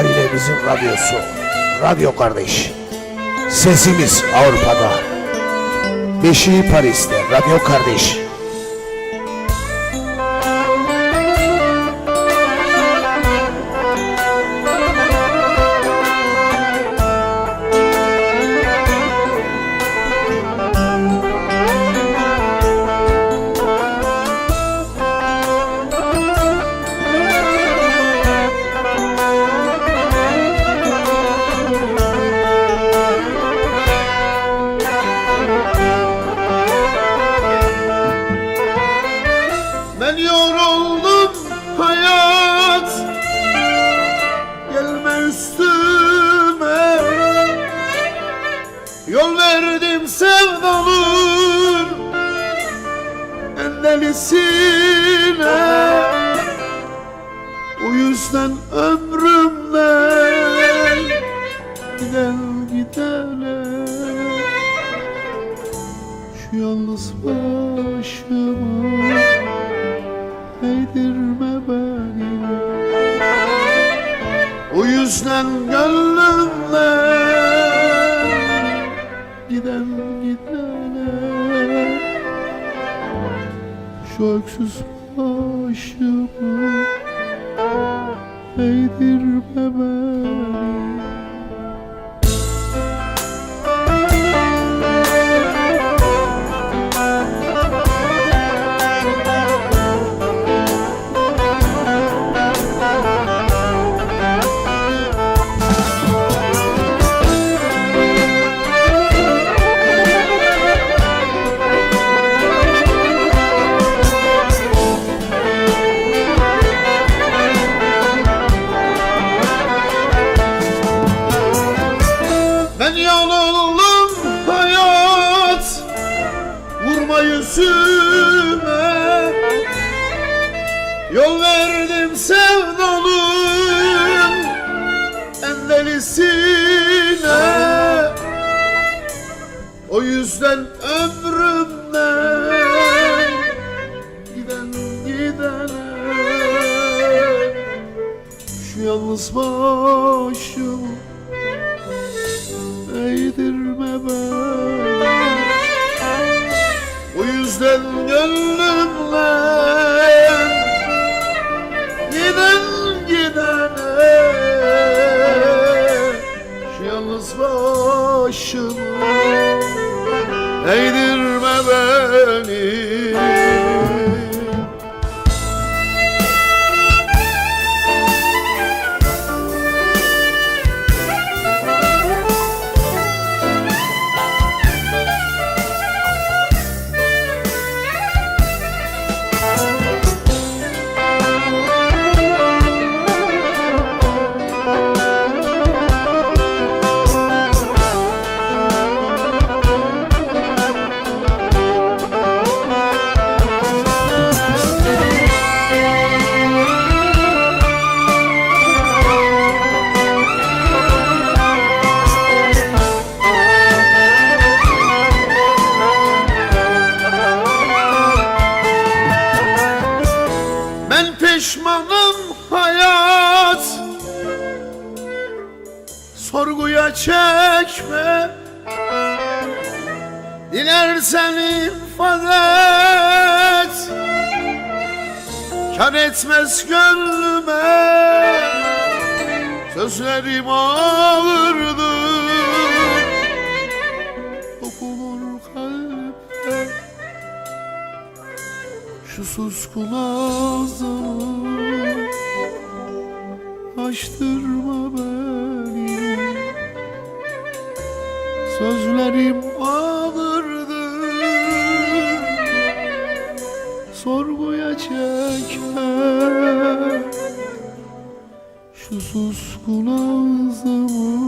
ailemizin radyosu. Radyo kardeş. Sesimiz Avrupa'da. Beşiği Paris'te. Radyo kardeş. En delisine O yüzden ömrümden Giden gidene Şu yalnız başıma Eğdirme beni. O yüzden gönlümden Giden gidene Şu öksüz başımı Eğdirme beni Yüzüme Yol verdim sevdalım En O yüzden ömrümden Giden gidene Şu yalnız başımı Eğdirme gönlümden Giden gidene Şu yalnız başımı Eğdirme beni Ben pişmanım hayat. Sorguya çekme. Dilersen ifade et Kar etmez gönlüme. Sözlerim ağırdı. Dokunur kalbe. Şu suskun ağzını Açtırma beni. Sözlerim ağırdır Sorguya çekme. Şu suskun ağzımı